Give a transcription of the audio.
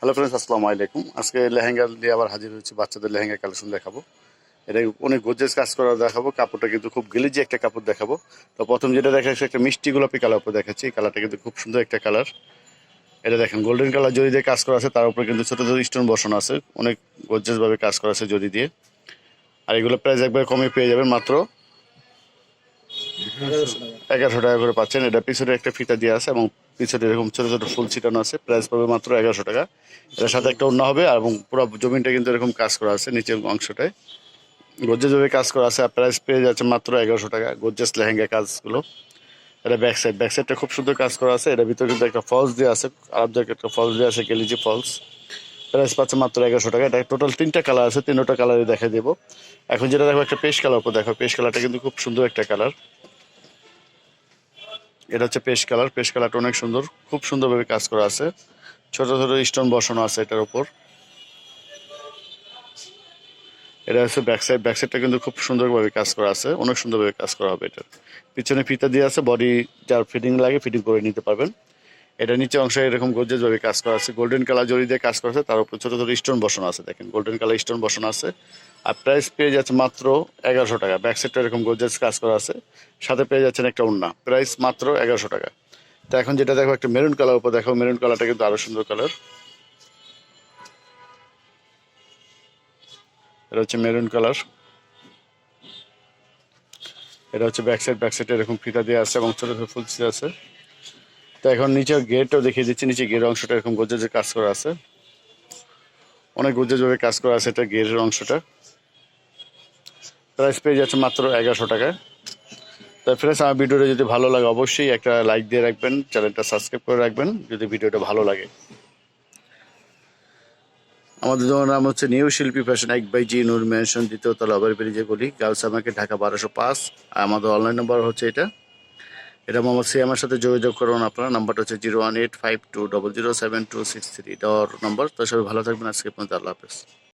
Hello friends আসসালামু আলাইকুম আজকে লেহেঙ্গা দিয়ে আবার হাজির হয়েছি, বাচ্চাদের লেহেঙ্গা কালেকশন দেখাবো। এটা অনেক গোজেস কাজ করা দেখাবো, কাপড়টা কিন্তু খুব গিলিজি একটা কাপড় দেখাবো। তো প্রথম যেটা দেখাচ্ছি একটা মিষ্টি গোলাপি কালার উপর দেখাচ্ছি, এই কালারটা কিন্তু খুব সুন্দর একটা কালার এটা দেখেন গোল্ডেন কালার জরি দিয়ে কাজ করা আছে, তার উপরে কিন্তু ছোটো ছোটো স্টোন বসানো আছে, অনেক গোজেসভাবে কাজ করা আছে জরি দিয়ে। আর এগুলো প্রাইস একবার কমে পেয়ে যাবেন মাত্র এগারোশো টাকা। করে পাচ্ছেন। এটা পিছনে একটা ফিতা দিয়ে আছে এবং পিছনে এরকম ছোটো ছোটো ফুল ছিটানো আছে। প্রাইস পাবে মাত্র এগারোশো টাকা। এটার সাথে একটা অন্য হবে এবং পুরো জমিনটা কিন্তু এরকম কাজ করা আছে নিচের অংশটায়। গজ্জেস ভাবে কাজ করা আছে আর প্রাইস পেয়ে যাচ্ছে মাত্র এগারোশো টাকা। গজ্জেস লেহেঙ্গা কাজগুলো। এটা ব্যাক সাইড। ব্যাক সাইডটা খুব সুন্দর কাজ করা আছে। এটার ভিতরে কিন্তু একটা ফলস দিয়ে আছে। আলাদা একটা ফলস দিয়ে আছে কেলিজি ফলস। প্রাইস পাচ্ছে মাত্র এগারোশো টাকা। এটা টোটাল তিনটা কালার আছে। তিনটা কালারে দেখা দেবো। এখন যেটা দেখো একটা পেশ কালার উপর দেখো পেশ কালারটা কিন্তু খুব সুন্দর একটা কালার। এটা হচ্ছে পেশ কালার। পেশ কালারটা অনেক সুন্দর। খুব সুন্দরভাবে কাজ করা আছে। ছোট ছোট স্টোন বসানো আছে এটার উপর। এটা হচ্ছে ব্যাকসাইড ব্যাকসাইডটা ব্যাক সাইডটা কিন্তু খুব সুন্দরভাবে কাজ করা আছে। অনেক সুন্দরভাবে কাজ করা হবে এটার। পিছনে ফিতা দিয়ে আছে। বডি যার ফিটিং লাগে ফিটিং করে নিতে পারবেন। এটা নিচে অংশে এরকম গোজেজ ভাবে কাজ করা আছে। গোল্ডেন কালার জড়ি দিয়ে কাজ করা আছে। তার উপর ছোট ছোট স্টোন বসানো আছে, দেখেন। গোল্ডেন কালার স্টোন বসানো আছে। আর প্রাইস পেয়ে যাচ্ছে মাত্র এগারোশো টাকা। ব্যাক সাইডটা এরকম গোজেজ কাজ করা আছে। সাথে পেয়ে যাচ্ছেন একটা উন্না প্রাইস মাত্র এগারোশো টাকা। তো এখন যেটা দেখো, একটা মেরুন কালার উপর দেখো। মেরুন কালারটা কিন্তু আরও সুন্দর কালার এটা হচ্ছে মেরুন কালার এটা হচ্ছে ব্যাক সাইড ব্যাক সাইডে এরকম ফিতা দিয়ে আছে এবং ছোট ছোট ফুলসি আছে। তো এখন নিচে গেটও দেখিয়ে দিচ্ছি। নিচে গের অংশটা এরকম গোজেজের কাজ করা আছে। অনেক গোজেজভাবে কাজ করা আছে এটা গেরের অংশটা। প্রাইস পেয়ে যাচ্ছে মাত্র এগারোশো টাকায়। তাই ফ্রেন্ডস আমার ভিডিওটা যদি ভালো লাগে অবশ্যই একটা লাইক দিয়ে রাখবেন, চ্যানেলটা সাবস্ক্রাইব করে রাখবেন, যদি ভিডিওটা ভালো লাগে। আমাদের দোকানের নাম হচ্ছে নিউ শিল্পী ফ্যাশন এক বাই জি নূর মেনশন দ্বিতীয় তলা ওভার ব্রিজে গলি গার্লস আমাকে ঢাকা বারোশো পাঁচ। আর আমাদের অনলাইন নাম্বার হচ্ছে এটা। এটা মোহাম্মদ সিয়ামের সাথে যোগাযোগ করুন আপনার। নাম্বারটা হচ্ছে zero one eight five two double zero seven two six three. এটা নম্বর তো সবাই ভালো থাকবেন। আজকে পর্যন্ত আল্লাহ হাফেজ।